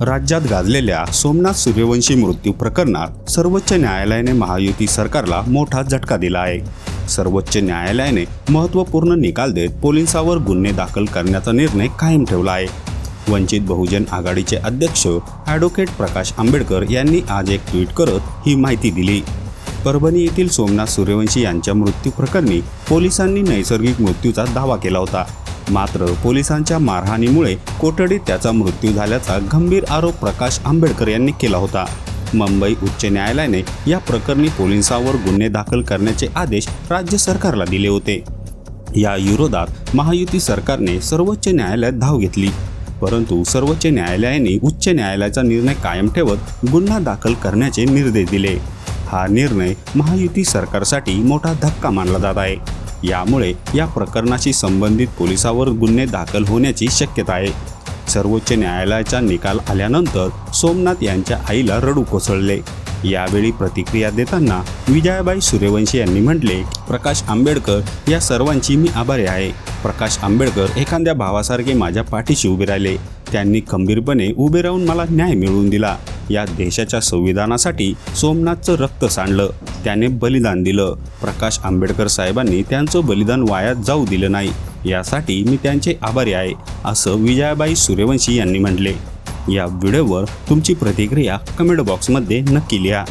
राज्यात गाजलेल्या सोमनाथ सूर्यवंशी मृत्यू प्रकरणात सर्वोच्च न्यायालयाने महायुती सरकारला मोठा झटका दिला आहे. सर्वोच्च न्यायालयाने महत्त्वपूर्ण निकाल देत पोलिसांवर गुन्हे दाखल करण्याचा निर्णय कायम ठेवला आहे. वंचित बहुजन आघाडीचे अध्यक्ष ॲडव्होकेट प्रकाश आंबेडकर यांनी आज एक ट्विट करत ही माहिती दिली. परभणी येथील सोमनाथ सूर्यवंशी यांच्या मृत्यू प्रकरणी पोलिसांनी नैसर्गिक मृत्यूचा दावा केला होता. मात्र पोलिसांच्या मारहाणीमुळे कोठडीत त्याचा मृत्यू झाल्याचा गंभीर आरोप प्रकाश आंबेडकर यांनी केला होता. मुंबई उच्च न्यायालयाने या प्रकरणी पोलिसांवर गुन्हे दाखल करण्याचे आदेश राज्य सरकारला दिले होते. या विरोधात महायुती सरकारने सर्वोच्च न्यायालयात धाव घेतली. परंतु सर्वोच्च न्यायालयाने उच्च न्यायालयाचा निर्णय कायम ठेवत गुन्हा दाखल करण्याचे निर्देश दिले. हा निर्णय महायुती सरकारसाठी मोठा धक्का मानला जात आहे. यामुळे या प्रकरणाशी संबंधित पोलिसावर गुन्हे दाखल होण्याची शक्यता आहे. सर्वोच्च न्यायालयाचा निकाल आल्यानंतर सोमनाथ यांच्या आईला रडू कोसळले. यावेळी प्रतिक्रिया देताना विजयाबाई सूर्यवंशी यांनी म्हटले प्रकाश आंबेडकर या सर्वांची मी आभारी आहे. प्रकाश आंबेडकर एखाद्या भावासारखे माझ्या पाठीशी उभे राहिले. त्यांनी खंबीरपणे उभे राहून मला न्याय मिळवून दिला. या देशाच्या संविधानासाठी सोमनाथचं रक्त सांडलं. त्याने बलिदान दिलं. प्रकाश आंबेडकर साहेबांनी त्यांचं बलिदान वायात जाऊ दिलं नाही. यासाठी मी त्यांचे आभारी आहे असं विजयाबाई सूर्यवंशी यांनी म्हटले. या व्हिडिओवर तुमची प्रतिक्रिया कमेंट बॉक्समध्ये नक्की लिहा.